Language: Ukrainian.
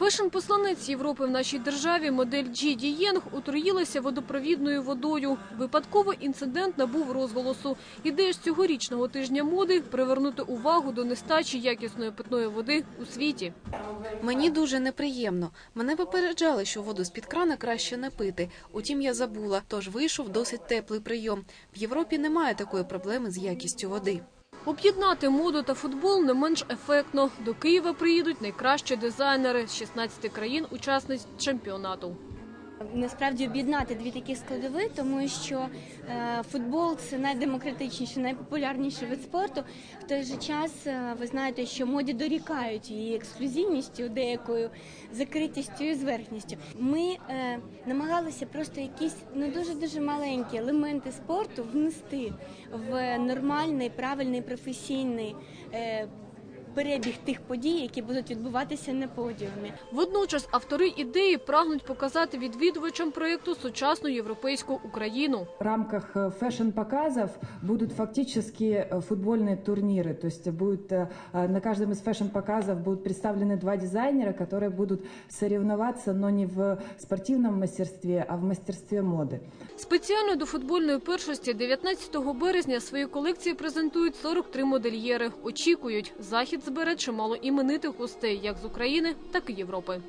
Фешн-посланець Європи в нашій державі модель Джі Дієнг отруїлася водопровідною водою. Випадково інцидент набув розголосу. Ідея ж цьогорічного тижня моди – привернути увагу до нестачі якісної питної води у світі. Мені дуже неприємно. Мене попереджали, що воду з-під крана краще не пити. Утім, я забула, тож вийшов досить теплий прийом. В Європі немає такої проблеми з якістю води. Об'єднати моду та футбол не менш ефектно. До Києва приїдуть найкращі дизайнери з 16 країн-учасниць чемпіонату. Насправді об'єднати дві такі складові, тому що е, футбол це найдемократичніший, найпопулярніший вид спорту. В той же час е, ви знаєте, що моді дорікають її ексклюзивністю, деякою закритістю і зверхністю. Ми е, намагалися просто якісь ну дуже дуже маленькі елементи спорту внести в нормальний, правильний, професійний. Е, Перебіг тих подій, які будуть відбуватися на подіумі. Водночас автори ідеї прагнуть показати відвідувачам проєкту сучасну європейську Україну. В рамках э, фэшн-показов будут фактически э, футбольные турниры. То есть будет э, э, на каждом из фэшн-показов будут представлены два дизайнера, которые будут соревноваться, но не в спортивном мастерстве, а в мастерстве моды. Спеціально до футбольної першості 19 березня свої колекції презентують 43 модельєри. Очікують, захід збере чимало іменитих гостей як з України, так і Європи.